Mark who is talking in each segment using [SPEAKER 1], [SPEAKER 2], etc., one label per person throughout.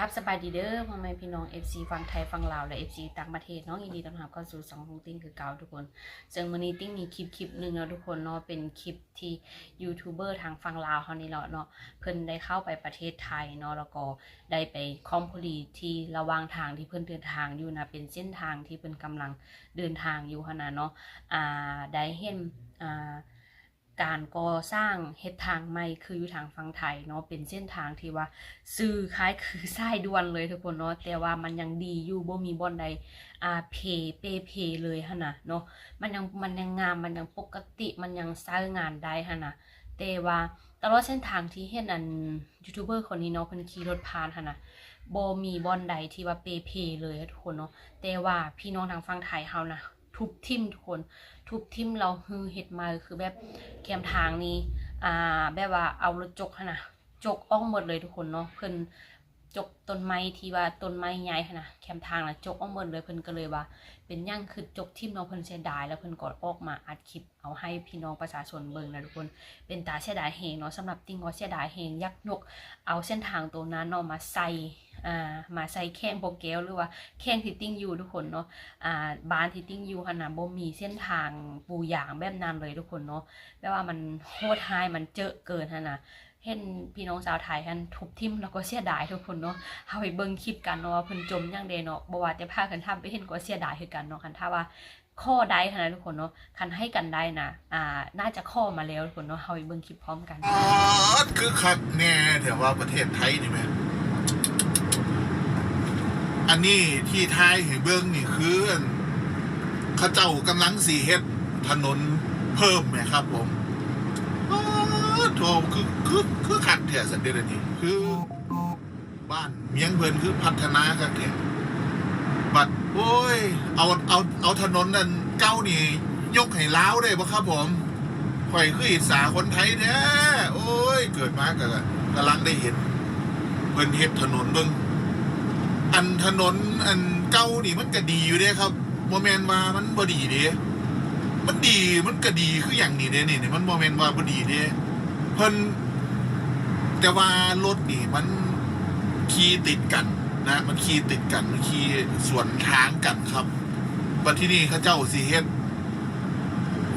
[SPEAKER 1] ครับสบายดีเด้อพ่อแม่พี่น้อง FC ฝั่งไทยฝั่งลาวและ FC ต่างประเทศเน้องยินดีต้อนรับเข้าสู่สองของติ้งคือเก่าทุกคนซึ่งวันนี้ติ้งมีคลิปคลิปหนึ่งแล้วทุกคนเนาะเป็นคลิปที่ยูทูบเบอร์ทางฝั่งลาวเขานี่แหละเนาะเพิ่นได้เข้าไปประเทศไทยเนาะแล้วก็ได้ไปคอมพลีที่ระวางทางที่เพิ่นเดินทางอยู่นะเป็นเส้นทางที่เพิ่นกำลังเดินทางอยู่ขนาดเนาะอ่าได้เห็นอ่า การก่อสร้างเฮ็ดทางใหม่คืออยู่ทางฝั่งไทยเนาะเป็นเส้นทางที่ว่าซื้อคล้ายคือสายด่วนเลยทุกคนเนาะแต่ว่ามันยังดีอยู่บ่มีบ่อนใดอ่าเพเปเพเลยหั่นะเนาะมันยังมันยังงามมันยังปกติมันยังใช้างงานได้หั่นะแต่ว่าตลอดเส้นทางที่เห็นอันยูทูบเบอร์คนนี้เนาะเพิ่นขี่รถผ่านหั่นะบ่มีบ่อนใดที่ว่าเปเพเลยทุกคนเนาะแต่ว่าพี่น้องทางฝั่งไทยเฮานะ ทุบทิมทุกคน ทุบทิมเราฮือเห็ดมาคือแบบแคมทางนี้ อ่า แบบว่าเอารถจกหั่นนะจกอ้องหมดเลยทุกคนเนาะเพิ่น จกต้นไม้ที่ว่าต้นไม้ใหญ่หั่นนะแคมทางนะจกอ้องหมดเลยเพิ่นก็เลยว่า เป็นหยังคือจกทิ่มเนาะเพิ่นเสียดายแล้วเพิ่นก็ออกมาอัดคลิปเอาให้พี่น้องประชาชนเบิ่งนะทุกคนเป็นตาเสียดายแฮงเนาะสำหรับติงก็เสียดายแฮงยักยกเอาเส้นทางตรงนั้นเนาะมาใส่อ่ามาใส่แข้งโปรแกวหรือว่าแข้งที่ติ้งอยู่ทุกคนเนาะอ่าบ้านที่ติ้งอยู่ขนาดบ่มีเส้นทางปูยางแบบนั้นเลยทุกคนเนาะแปลว่ามันโหดหายมันเจอะเกินฮะนะ เห็นพี่น้องชาวไทยท่านทุบทิมแล้วก็เสียดายทุกคนเนาะเฮาไปเบิ่งคลิปกันเนาะว่าเพิ่นจมอย่างเดเนาะบ่ว่าแต่พากันทำไปเห็นก็เสียดายคือกันเนาะคันถ้าว่าข้อใดขนาดทุกคนเนาะคันให้กันได้นะอ่า น่าจะข้อมาแล้วทุกคนเนาะเฮาไปเบิ่งคลิปพร้อมกัน
[SPEAKER 2] อ๋อคือคักแน่แต่ว่าประเทศไทยนี่ไหมอันนี้ที่ไทยเห็นเบื้องนี่คืออันเขาเจ้ากำลังสีเฮ็ดถนนเพิ่มไหมครับผมอ๋อโถคือ คือคือคักแท้สันเดยวนี้คือบ้านเมียงเพิ่นคือพัฒนาครับเนี่ยบัดโอ้ย เอาเอาเอาถนนนั่นเก้านี่ ยกให้ล้าวได้ปะครับผมข่อยคืออิสาคนไทยแท้โอ้ย เกิดมาก็กำลังได้เห็นเพิ่นเฮ็ดถนนเบิ่งอันถนนอันเก่านี่มันก็ดีอยู่เด้ครับบ่แม่นว่ามันบ่ดีเด้มันดีมันก็ดีคืออย่างนี้เด้นี่มันบ่แม่นว่าบ่ดีเด้เพิ่น แต่ว่ารถนี่มันขี่ติดกันนะ มันขี่ติดกัน มันขี่สวนทางกันครับบัดที่นี่เขาเจ้าสิเฮ็ด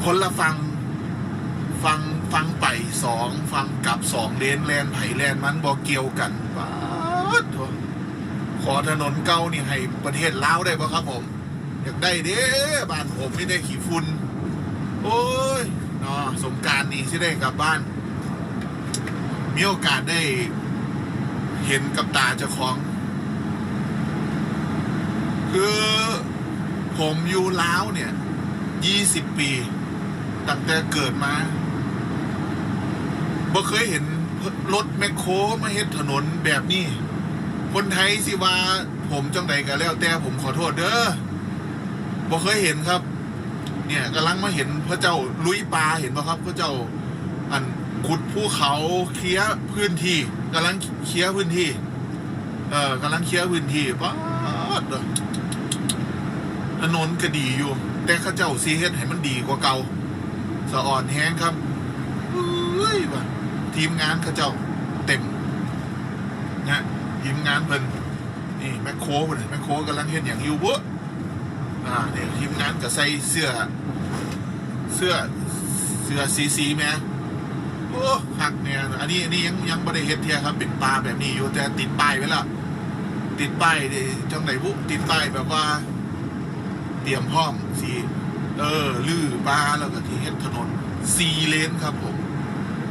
[SPEAKER 2] คนละฟังฟังฟังไปสองฟังกลับสองเลนแลนไผ่แลนมันบอกเกี่ยวกันป๊าดขอถนนเก่านี่ให้ประเทศลาวได้ปะครับผม อยากได้เด้บ้านผมไม่ได้ขี่ฝุ่นโอ้ยเนาะสงการนี่ที่ได้กลับบ้าน มีโอกาสได้เห็นกับตาเจ้าของ คือผมอยู่ลาวเนี่ยยี่สิบปี ตั้งแต่เกิดมาบ่เคยเห็นรถแมคโครมาเฮ็ดถนนแบบนี้ คนไทยสิว่าผมจังใดก็แล้วแต่ผมขอโทษเด้อบ่เคยเห็นครับ เนี่ยกำลังมาเห็นพระเจ้าลุยปลาเห็นป่ะครับ พระเจ้า ขุดภูเขาเคลียพื้นที่กำลังเคลียพื้นที่ เอ่อกำลังเคลียพื้นที่ป๊าดเด้อถนนก็ดีอยู่ แต่เข้าเจ้าซีเฮ็ดให้มันดีกว่าเก่าสะอ่อนแห้งครับเฮ้ยว่ะทีมงานเขาเจ้าเต็มนะทีมงานเพิ่นนี่แมคโครเพิ่นแมคโครกำลังเห็นอย่างอยู่เวะอ่าเนี่ยทีมงานก็ใส่เสื้อ เสื้อเสื้อสีสีแม่ โอ้หักเนี่ยอันนี้อันนี้ยังยังไม่ได้เฮ็ดเทียครับเป็นปลาแบบนี้อยู่แต่ติดป้ายไว้ล้วติดป้ายดิจังไหนบุติดป้ายแบบว่า เตรียมพร้อมสีเออลื่อปลาแล้วก็ที่เฮ็ดถนนซีเลนครับผม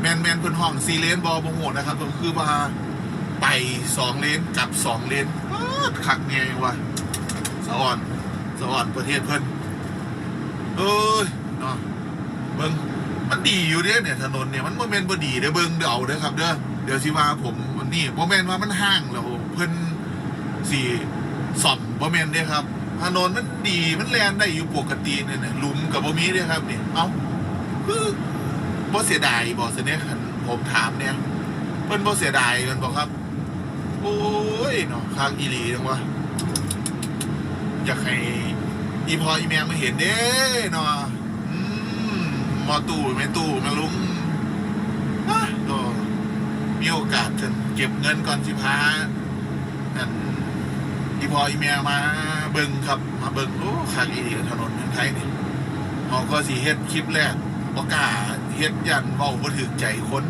[SPEAKER 2] แมนแมนเพิ่นห้องซีเลนบอบงโหดนะครับก็คือว่าไปสองเลนกับสองเลนอ๊าดคักเนี่ยว่ะสะอ่อนสะอ่อนประเทศเพิ่นเอ้ยเนาะเบิ่ง มันดีอยู่เด้เนี่ยถนนเนี่ยมันโมเมนต์บ่ดีเด้อเบิ่งเดี๋ยวเอาเด้อครับเด้อเดี๋ยวสิว่าผมนี่โมเมนต์ว่ามันห่างแล้วเพิ่นสี่ซ่อมโมเมนต์เด้อครับถนนมันดีมันแลนได้อยู่ปกติเนี่ยนะหลุมกับบ่มีเด้อครับเนี่ยเอ้าคือบ่เสียดายบ่เสยเนี่ยคันผมถามเนี่ยเพิ่นบ่เสียดายกันบ่ครับ โอ้ยเนาะข้างอีหลีจังวะอยากให้อีพออีแมงมาเห็นเด้เนาะ มอตู่แม่ตู่แม่ลุงก็มีโอกาสจะเก็บเงินก่อนสิพาอันอีพออีเมียมาเบิ่งครับ มาเบิ่งโอ้ขากอีดีถนนเมืองไทยนี่เขาก็สิเฮ็ดคลิปแรกบ่กล้าเฮ็ดยันเว้าบ่ถึกใจคน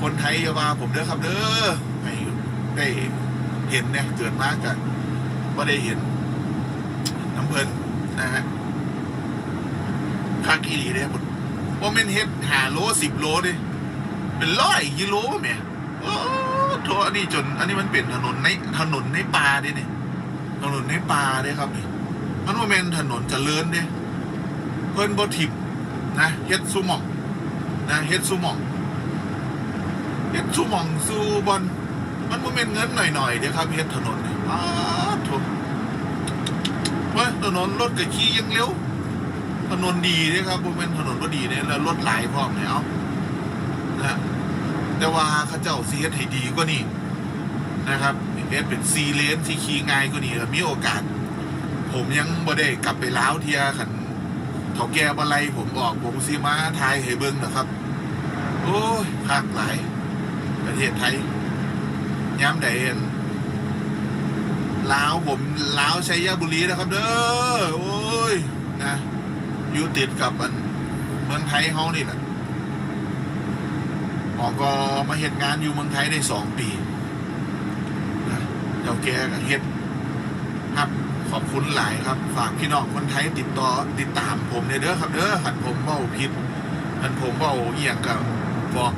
[SPEAKER 2] คนไทยอย่าว่าผมเด้อครับเด้อให้ได้เห็นเนี่ยเกิดมากันบ่ได้เห็นน้ำเพลินนะฮะ คากอีหลีเด้ผมว่าแม่นเฮ็ด5โล10โลด้เป็นร้อยกิโลแม่โอ้โทอันนี้จน อันนี้มันเป็นถนนในถนนในป่าด้เนี่ยถนนในป่าเด้ครับนี่มันว่าแมนถนนเจริญเด้เพิ่นบ่ทิมนะเฮ็ดสุหมองนะเฮ็ดสุหมองเฮ็ดสุหมองสู่บอลมันบ่แม่นเงินหน่อยๆเด้ครับเฮ็ดถนนนี่อ้าโถเว้ยถนนรถก็ขี่ยังเร็ว ถนนดีเด้ครับบ่แม่นถนนบ่ดีเด้แล้วรถหลายพร้อมเนี่ยเอานะแต่ว่าเขาเจ้าซีเอสให้ดีกว่านี่นะครับเอสเป็นซีเลนซีคีง่ายกว่านี้ครับมีโอกาส ผมยังบ่ได้กลับไปล้าวเทียขันเขาแก้บอะไรผมออกผมซีมาไทยให้เบิ้งนะครับ โอ้ยภาคหลาย ประเทศไทยย้ำใดเห็นล้าวผมล้าวชัยบุรีนะครับ เด้อโอ้ยนะ อยู่ติดกับอันเมืองไทยเฮานี่แหละหมอก็มาเห็นงานอยู่เมืองไทยได้สองปีนะเจ้าแกก็เฮ็ดครับขอบคุณหลายครับ ฝากพี่น้องคนไทยติดต่อติดตามผมเนี่ยเด้อครับเด้อหันผมเบ้าผิดหันผมเบ้าเอียงกับบอก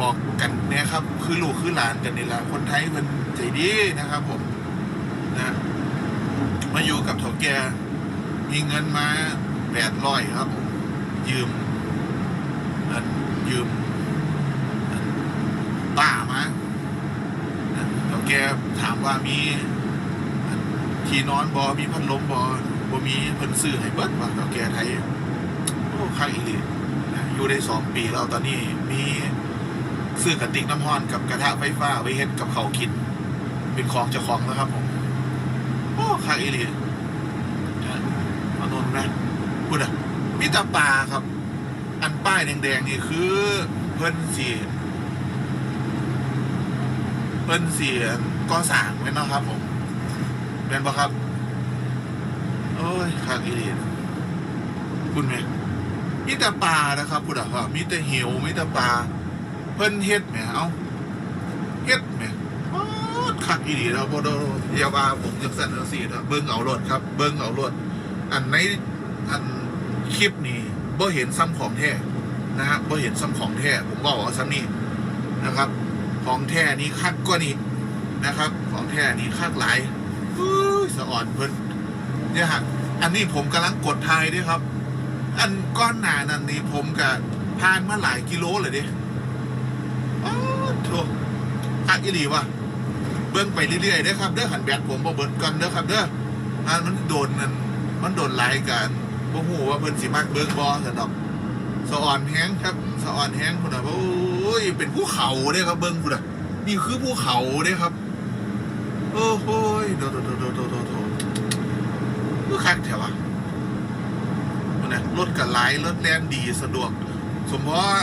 [SPEAKER 2] บอกกันเนี่ยครับ คือลูกคือหลานกันนี่แหละคนไทยมันใจดีนะครับ ผมนะมาอยู่กับเถ่าแกมีเงินมา แปดร้อยครับผมยืมอันยืมป้ามาแล้วแกถามว่ามี ที่นอนบอมีพัดลมบอบอมีเพิ่นซื้อให้เบิดว่าแล้วแกไทยโอ้ข้างอีหลีนะอยู่ได้สองปีแล้วตอนนี้มีซื้อกระติกน้ำห้อนกับกระทะไฟฟ้าไว้เฮ็ดกับเขากิน เป็นของเจ้าของแล้วครับผม โอ้ข้างอีหลีนะอานนท์นะ พูดอะมีแต่ปาครับ อันป้ายแดงๆนี่คือ เพิ่นสีเพิ่นเสียก่อสร้างไว้นะครับผมเป็นปะครับโอ้ยคากอีเลียคุณไหมมีแต่ปานะครับพูดอะครับมีแต่เหวมีแต่ปาเพิ่นเฮ็ดแหมเอาเฮ็ดแหมอ๊อดคักอีหลีแล้วบ่โดยาว่าผมจังสั่นจังซี่นะเบิ่งเอารถครับ เบิ่งเอารถอันในอัน คลิปนี้บ่เห็นซ้ำของแท้นะฮะบ่เห็นซ้ำของแท้ผมบอกว่าซ้ำนี่นะครับ ของแท้นี้คักกว่านี้นะครับ ของแท้นี้คักหลายอุ้สะอ่อนเพิ่นเนี่ยฮะอันนี้ผมกำลังกดทายด้วยครับ อันก้อนหนานั่นนี่ผมกับพานมาหลายกิโลเลยดิอ้าวโถคักอีหลีวะเบิ้งไปเรื่อยๆเด้อครับเด้อหันแบตผมบ่เบิดก่อนเด้อครับเด้ออันมันโดนนั่นมันโดนหลายกัน บ่ฮู้ว่าเพิ่นสิมักเบิ่งบ่ซั่นดอกสะอ่อนแห้งครับสะอ่อนแห้งคุณอะโอ้ยเป็นภูเขาเด้ครับเบิ้งคุณอะนี่คือภูเขาเด้ครับ โอ้โหยโดดโดดโดดโดโดโดดก็คักแถวะมันนะรถกับไหลรถแล่นดีสะดวก สมมติว่า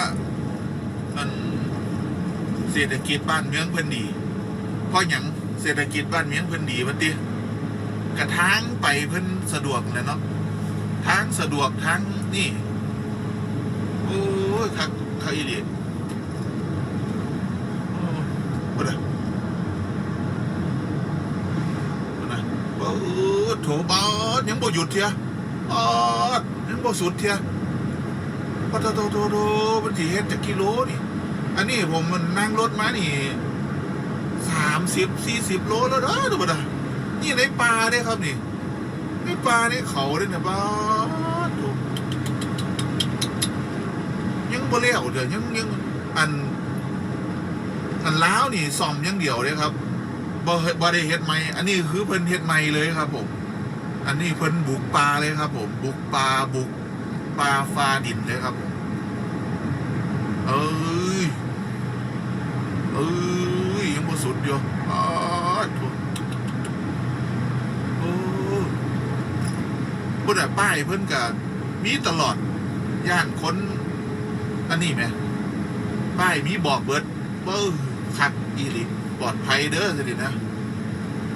[SPEAKER 2] มันเศรษฐกิจบ้านเมืองเพิ่นดีเพราะอย่างเศรษฐกิจบ้านเมืองเพิ่นดีวันติกระทางไปเพิ่นสะดวกเลยเนาะ ทางสะดวกทางนี่ โอ้ยคักคักอีหลีโอ้บ่ได้บ่ได้โอ้โถบอดยังบ่หยุดเทียบอดยังบ่สุดเทียปะโตโตโตโตมันสิเฮ็ดจักกิโลนี่ อันนี้ผมมันนั่งรถมานี่สามสิบสี่สิบโลแล้วเด้อดูบ่ได้นี่ในป่าเด้ครับนี่ ในป่าในเขาเด้เนี่ยบ้าดโถยังบ่เลี้ยวเดี๋ยวยังยังอัน อันล้าวนี่ซ่อมยังเดียวเลยครับบ่เดบ่ได้เฮ็ดใหม่อันนี้คือเพิ่นเฮ็ดใหม่เลยครับ ผม อันนี้เพิ่นบุกป่าเลยครับ ผม บุกป่าบุกป่าฟาดินเลยครับผมเอ้ยเอ้ยยังบ่สุดอยู่อ้าวโถ่โอ้ พุ่นน่ะป้ายเพิ่นก็มีตลอดย่านคนอันนี้ไหมป้ายมีบอกเบิดเบิ้งคักอีลิปลอดภัยเด้อสินะ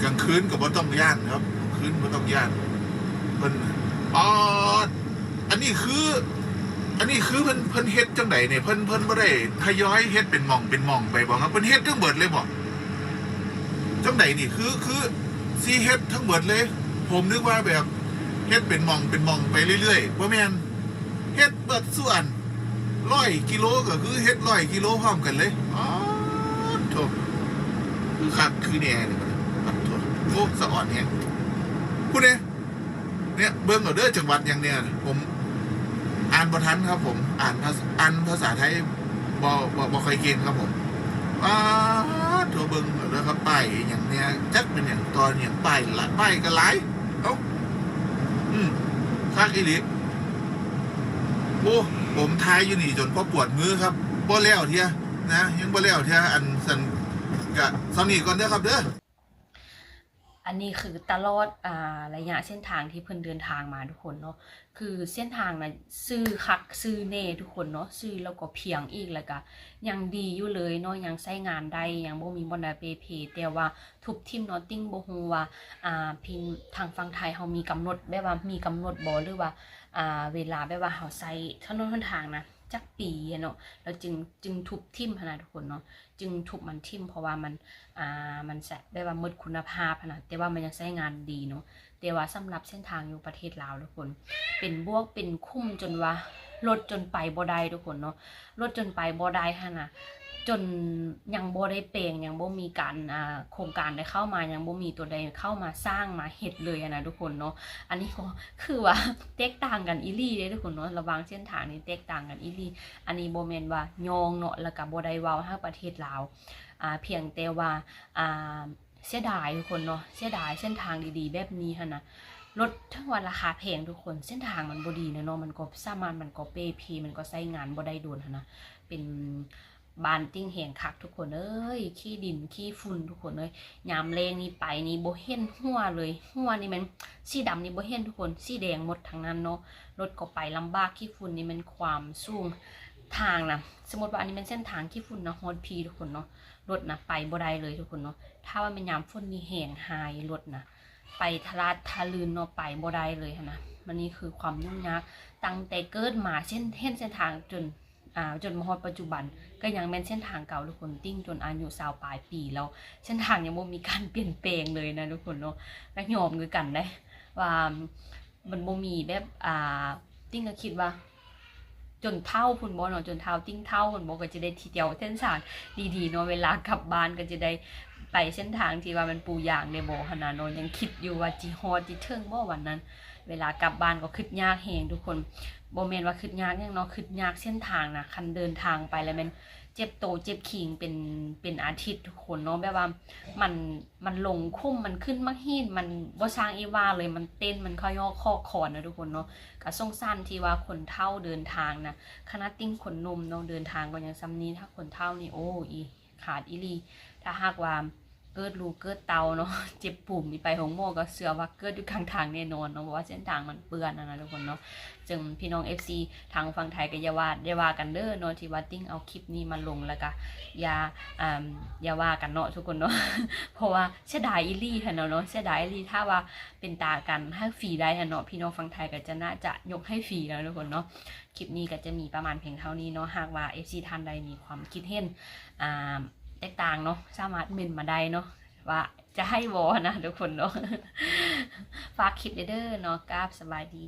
[SPEAKER 2] กลางคืนก็บ่ต้องย่านครับคืนบ่ต้องย่านเพิ่นอ๋ออันนี้คือ อันนี้คือเพิ่นเพิ่นเฮ็ดจังไดเนี่ยเพิ่นเพิ่นบ่ได้ทยอยเฮ็ดเป็นมองเป็นมองไปบ่ครับเพิ่นเฮ็ดทั้งเบิดเลยบ่จังไดนี่คือคือสิเฮ็ดทั้งเบิดเลย ผมนึกว่าแบบ เฮ็ดเป็นมองเป็นมองไปเรื่อยๆบ่แม่นเฮ็ดเบิดส่วนร้อยกิโลก็คือเฮ็ดร้อยกิโลพร้อมกันเลยอ๋อโถคือคักคือแน่นี่มันโถโอ้สะอ่อนแฮงพูดเด้เนี่ยเบิ่งเอาเด้อจังหวัดอย่างเนี้ยผมอ่านบทันครับ ผม อ่านภาษาอ่านภาษาไทยบอบอบอเคยเก่งครับผมอ้าตัวเบิงแล้วครับป้ายอย่างเนี้ยจักเป็นอย่างตอนอย่างป้ายละป้ายก็หลายเอ้า คักอีหลีโอ้ผมทายอยู่นี่จนพอปวดมือครับบ่แล้วเทียนะยังบ่แล้วเทียอันสันกะสำนีก่อนเด้อครับเด้อ
[SPEAKER 1] อันนี้คือตลอดอ่าระยะเส้นทางที่เพิ่นเดินทางมาทุกคนเนาะคือเส้นทางนะซื้อคักซื้อเน่ทุกคนเนาะซื้อแล้วก็เพียงอีกแล้วก็ยังดีอยู่เลยเนาะยังใช้งานได้ยังบ่มีบ่ได้เปเพแต่ว่าทุกทีมเนาะติ้งบ่ฮู้ว่าอ่าพิงทางฝั่งไทยเฮามีกำหนดแบบว่ามีกำหนดบ่หรือว่าอ่าเวลาแบบว่าเฮาใช้ถนนหนทางนะ จักปีอะเนาะเราจึงจึงทุบทิ่มพะนะทุกคนเนาะจึงทุบมันทิ่มเพราะว่ามันอ่ามันแสบได้ว่ามืดคุณภาพขนาดแต่ว่ามันยังใช้งานดีเนาะแต่ว่าสำหรับเส้นทางอยู่ประเทศลาวทุกคน เป็นบวกเป็นคุ้มจนว่ารถจนไปบ่ได้ทุกคนเนาะรถจนไปบ่ได้ฮะนะ จนยังบ่ได้เปลงยังบ่มีการอ่าโครงการได้เข้ามายังบ่มีตัวใดเข้ามาสร้างมาเฮ็ดเลยนะทุกคนเนาะอันนี้ก็คือว่าแตกต่างกันอีลี่เด้ทุกคนเนาะระว่างเส้นทางนี้แตกต่างกันอีลี่อันนี้บ่แม่นว่ายองเนาะแล้วก็บ่ได้เว้าทางประเทศลาวอ่าเพียงแต่ว่าอ่าเสียดายทุกคนเนาะเสียดายเส้นทางดีๆ แบบนี้ฮะนะรถทั้งวันราคาแพงทุกคนเส้นทางมันบ่ดีนะเนาะมันก็สามารถมันก็เปพีมันก็ใช้งานบ่ได้โดนหั้นนะเป็น บานติ้งแหงคักทุกคนเอ้ยขี้ดินขี้ฝุ่นทุกคนเอ้ยยามแรงนี่ไปนี่โบเห็นหัวเลยหัวนี่มันสีดำนี่โบเห็นทุกคนสีแดงหมดทั้งนั้นเนาะรถก็ไปลำบากขี้ฝุ่นนี่มันความสูงทางนะสมมติว่าอันนี้เป็นเส้นทางขี้ฝุ่นนะฮอดพีทุกคนเนาะรถนะไปบ่ได้เลยทุกคนเนาะถ้าว่าเป็นยามฝนนี่แห้งหายรถนะไปทลาดทะลืนเนาะไปบ่ได้เลยนะมันนี่คือความยุ่งยากตั้งแต่เกิดมาเส้นเส้นเส้นทางจนอ่าจนมาฮอดปัจจุบัน ก็ยังเป็นเส้นทางเก่าทุกคนติ้งจนอายุสาวปลายปีแล้วเส้นทางยังบ่มีการเปลี่ยนแปลงเลยนะทุกคนเนาะก็ยอมคือกันได้ว่ามันบ่มีแบบอ่าติ้งก็คิดว่าจนเท่าพุ่นบ่เนาะจนเท่าติ้งเท่าพุ่นบ่ก็จะได้ทีเดียวเส้นทางดีๆเนาะเวลากลับบ้านก็จะได้ไปเส้นทางที่ว่ามันปูอย่างในโบขนาดเนอะยังคิดอยู่ว่าจีฮอดจีเทิงบ่อวันนั้น เวลากลับบ้านก็คิดยากแหงทุกคน โบเมนว่าคิดยากยังเนาะคิดยากเส้นทางนะคันเดินทางไปแล้วมันเจ็บโตเจ็บขิงเป็นเป็นอาทิตย์ทุกคนเนาะแบบว่ามันมันลงคุ้มมันขึ้นมาฮีนมันบ่ช้างอีว่าเลยมันเต้นมันข้อย่อข้อคอนนะทุกคนเนาะก็สงสารที่ว่าคนเฒ่าเดินทางนะคณะติ้งขนนมเนาะเดินทางก็ยังซ้ำนี้ถ้าคนเท่านี่โอ้อีขาดอีลีถ้าหากว่า เกิดลูกเกิดเตาเนาะเจ็บปุ่มมีไปหงโมก็เสือว่าเกิดอยู่ข้างทางแน่นอนเนาะเพราะว่าเส้นทางมันเปื้อนนะนะทุกคนเนาะจึงพี่น้อง FC ทางฝั่งไทยก็อย่าว่าอย่าว่ากันเด้อเนาะที่ว่าติ้งเอาคลิปนี้มาลงแล้วก็อย่าอ่าอย่าว่ากันเนาะทุกคนเนาะเพราะว่าเสียดายอีลีค่ะเนาะเนาะเสียดายอีลีถ้าว่าเป็นตากันให้ฟรีได้ค่ะเนาะพี่น้องฝั่งไทยก็จะน่าจะยกให้ฟรีแล้วทุกคนเนาะคลิปนี้ก็จะมีประมาณเพียงเท่านี้เนาะหากว่า FC ท่านใดมีความคิดเห็นอ่า แตกต่างเนาะสามารถเมนมาได้เนาะว่าจะให้วอนะทุกคนเนาะฝากคลิปเด้อเนาะกราบสบายดี